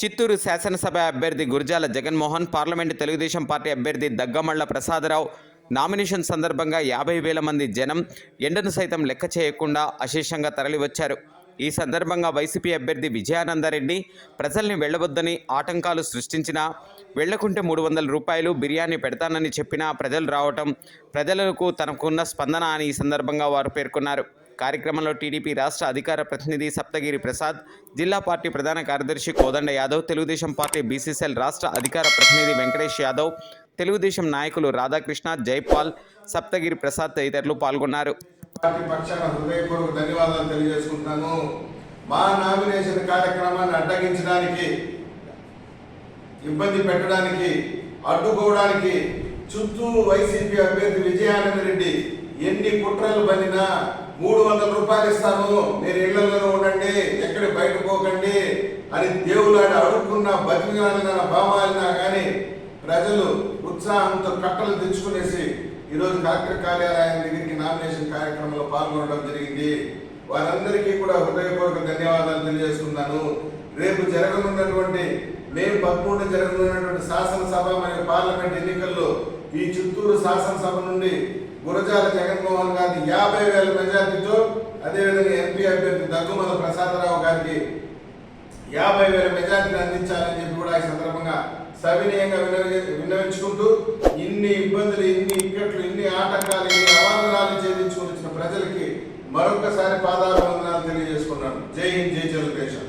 చిత్తూరు శాసనసభ అభ్యర్థి Gurajala Jaganmohan parliament Telugu Desam party అభ్యర్థి దగ్గమళ్ళ ప్రసాదరావు నామినేషన్ సందర్భంగా యాభై వేల మంది జనం ఎండను సైతం లెక్క చేయకుండా అశేషంగా తరలివచ్చారు. ఈ సందర్భంగా వైసీపీ అభ్యర్థి విజయానందరెడ్డి ప్రజల్ని వెళ్ళవద్దని ఆటంకాలు సృష్టించినా వెళ్ళకుంటే మూడు వందల రూపాయలు బిర్యానీ పెడతానని చెప్పినా ప్రజలు రావటం ప్రజలకు తనకున్న స్పందన అని ఈ సందర్భంగా వారు పేర్కొన్నారు. కార్యక్రమంలో టీడీపీ రాష్ట్ర అధికార ప్రతినిధి సప్తగిరి ప్రసాద్ జిల్లా పార్టీ ప్రధాన కార్యదర్శి కోదండ యాదవ్ తెలుగుదేశం పార్టీ బీసీసీఎల్ రాష్ట్ర అధికార ప్రతినిధి వెంకటేష్ యాదవ్ తెలుగుదేశం నాయకులు రాధాకృష్ణ జైపాల్ సప్తగిరి ప్రసాద్ తదితరులు పాల్గొన్నారు. ధన్యవాదాలు తెలియజేసుకుంటున్నాను మా నామినేషన్ కార్యక్రమాన్ని అడ్డగించడానికి ఇబ్బంది పెట్టడానికి అడ్డుకోవడానికి చుట్టూ వైసీపీ అభ్యర్థి విజయానంద రెడ్డి ఎన్ని కుట్రలు పనినా మూడు వందల రూపాయలు ఇస్తాను. మీరు ఇళ్ళలోనే ఉండండి ఎక్కడ బయట పోకండి అని దేవులాడి అడుక్కున్నా బతికినా బామాలినా కానీ ప్రజలు ఉత్సాహంతో కట్టలు తెచ్చుకునేసి ఈరోజు కలెక్టర్ కార్యాలయం దగ్గరికి నామినేషన్ కార్యక్రమంలో పాల్గొనడం జరిగింది. వారందరికీ కూడా హృదయపూర్వక ధన్యవాదాలు తెలియజేస్తున్నాను. రేపు జరగనున్నటువంటి మే పదమూడు జరగనున్నటువంటి శాసనసభ మరియు పార్లమెంట్ ఎన్నికల్లో ఈ చిత్తూరు శాసనసభ నుండి గురజాల జగన్మోహన్ గారు యాభై వేల మెజార్టీతో అదేవిధంగా ఎంపీ అభ్యర్థి దగ్గుమల ప్రసాదరావు గారికి యాభై వేల మెజార్టీని అందించాలని చెప్పి కూడా ఈ సందర్భంగా సవినయంగా వినవి విన్నవించుకుంటూ ఇన్ని ఇబ్బందులు ఇన్ని ఇక్కట్లు ఇన్ని ఆటంకాలు ఇన్ని అవాంతరాలు ఛేదించుకుని వచ్చిన ప్రజలకి మరొకసారి పాదాభివందనాలు తెలియజేసుకున్నాను. జై హింద్ జై తెలుగుదేశం